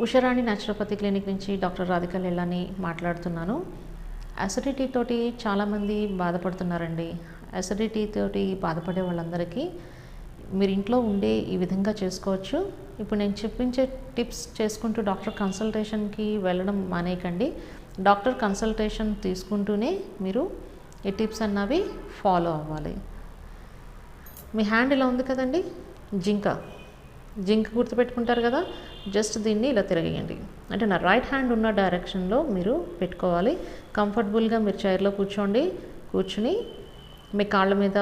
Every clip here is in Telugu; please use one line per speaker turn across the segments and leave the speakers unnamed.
ఉషారాణి న్యాచురోపతి క్లినిక్ నుంచి డాక్టర్ రాధిక లెల్లాని మాట్లాడుతున్నాను. అసిడిటీ తోటి చాలామంది బాధపడుతున్నారండి. అసిడిటీ తోటి బాధపడే వాళ్ళందరికీ మీరు ఇంట్లో ఉండే ఈ విధంగా చేసుకోవచ్చు. ఇప్పుడు నేను చెప్పించే టిప్స్ చేసుకుంటూ డాక్టర్ కన్సల్టేషన్కి వెళ్ళడం మానేయకండి. డాక్టర్ కన్సల్టేషన్ తీసుకుంటూనే మీరు ఈ టిప్స్ అన్నవి ఫాలో అవ్వాలి. మీ హ్యాండ్ ఇలా ఉంది కదండి? జింక. జింక్ గుర్తుపెట్టుకుంటారు కదా జస్ట్ దీన్ని ఇలా తిరగేయండి. అంటే నా రైట్ హ్యాండ్ ఉన్న డైరెక్షన్లో మీరు పెట్టుకోవాలి. కంఫర్టబుల్గా మీరు చైర్లో కూర్చోండి. కూర్చుని మీ కాళ్ళ మీద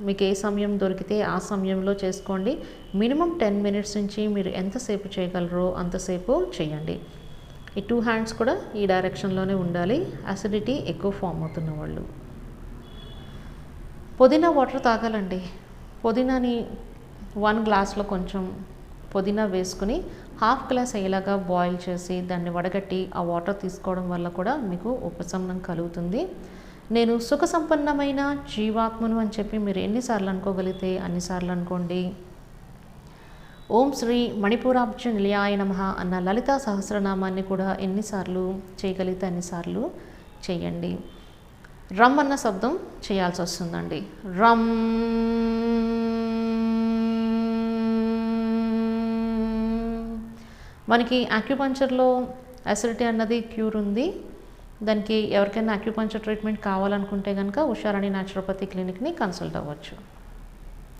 మీకు ఏ సమయం దొరికితే ఆ సమయంలో చేసుకోండి. మినిమం టెన్ మినిట్స్ నుంచి మీరు ఎంతసేపు చేయగలరో అంతసేపు చేయండి. ఈ టూ హ్యాండ్స్ కూడా ఈ డైరెక్షన్లోనే ఉండాలి. అసిడిటీ ఎక్కువ ఫామ్ అవుతున్న వాళ్ళు. పుదీనా వాటర్ తాగాలండి. పుదీనాని వన్ గ్లాస్లో కొంచెం పుదీనా వేసుకుని హాఫ్ గ్లాస్ అయ్యేలాగా బాయిల్ చేసి దాన్ని వడగట్టి ఆ వాటర్ తీసుకోవడం వల్ల కూడా మీకు ఉపశమనం కలుగుతుంది. నేను సుఖ సంపన్నమైన జీవాత్మను అని చెప్పి మీరు ఎన్నిసార్లు అనుకోగలిగితే అన్నిసార్లు అనుకోండి. ఓం శ్రీ మణిపూరాబ్జ నిలయాయ నమ అన్న లలిత సహస్రనామాన్ని కూడా ఎన్నిసార్లు చేయగలిగితే అన్నిసార్లు చేయండి. రమ్ అన్న శబ్దం చేయాల్సి వస్తుందండి. రమ్. మనకి అక్యుపంచర్లో అసిడిటీ అన్నది క్యూర్ ఉంది. దానికి ఎవరికైనా అక్యుపంచర్ ట్రీట్మెంట్ కావాలనుకుంటే కనుక ఉషారాణి న్యాచురోపతి క్లినిక్ని కన్సల్ట్ అవ్వచ్చు.